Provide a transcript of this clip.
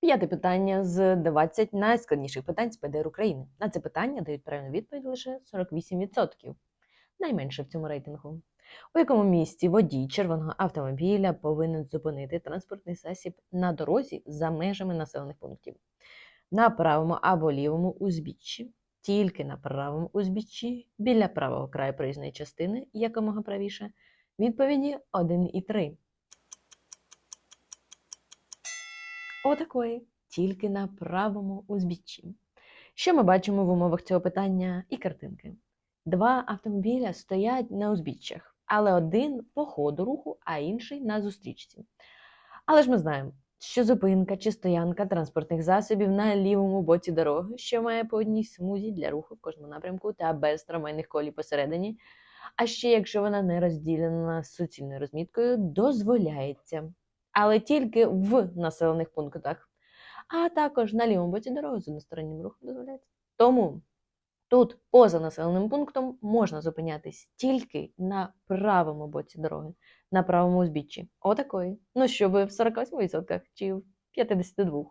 П'яте питання з 20 найскладніших питань з ПДР України. На це питання дають правильну відповідь лише 48%. Найменше в цьому рейтингу. У якому місці водій червоного автомобіля повинен зупинити транспортний засіб на дорозі за межами населених пунктів? На правому або лівому узбіччі, тільки на правому узбіччі, біля правого краю проїзної частини, якомога правіше, відповіді 1 і 3. Отакої, тільки на правому узбіччі. Що ми бачимо в умовах цього питання і картинки? Два автомобіля стоять на узбіччях, але один по ходу руху, а інший на зустрічці. Але ж ми знаємо, що зупинка чи стоянка транспортних засобів на лівому боці дороги, що має по одній смузі для руху в кожному напрямку та без трамвайних колій посередині. А ще якщо вона не розділена суцільною розміткою, дозволяється. Але тільки в населених пунктах, а також на лівому боці дороги з одностороннім рухом дозволяється. Тому тут, поза населеним пунктом, можна зупинятись тільки на правому боці дороги, на правому узбіччі. Отакої. Ну що ви в 48% чи в 52%?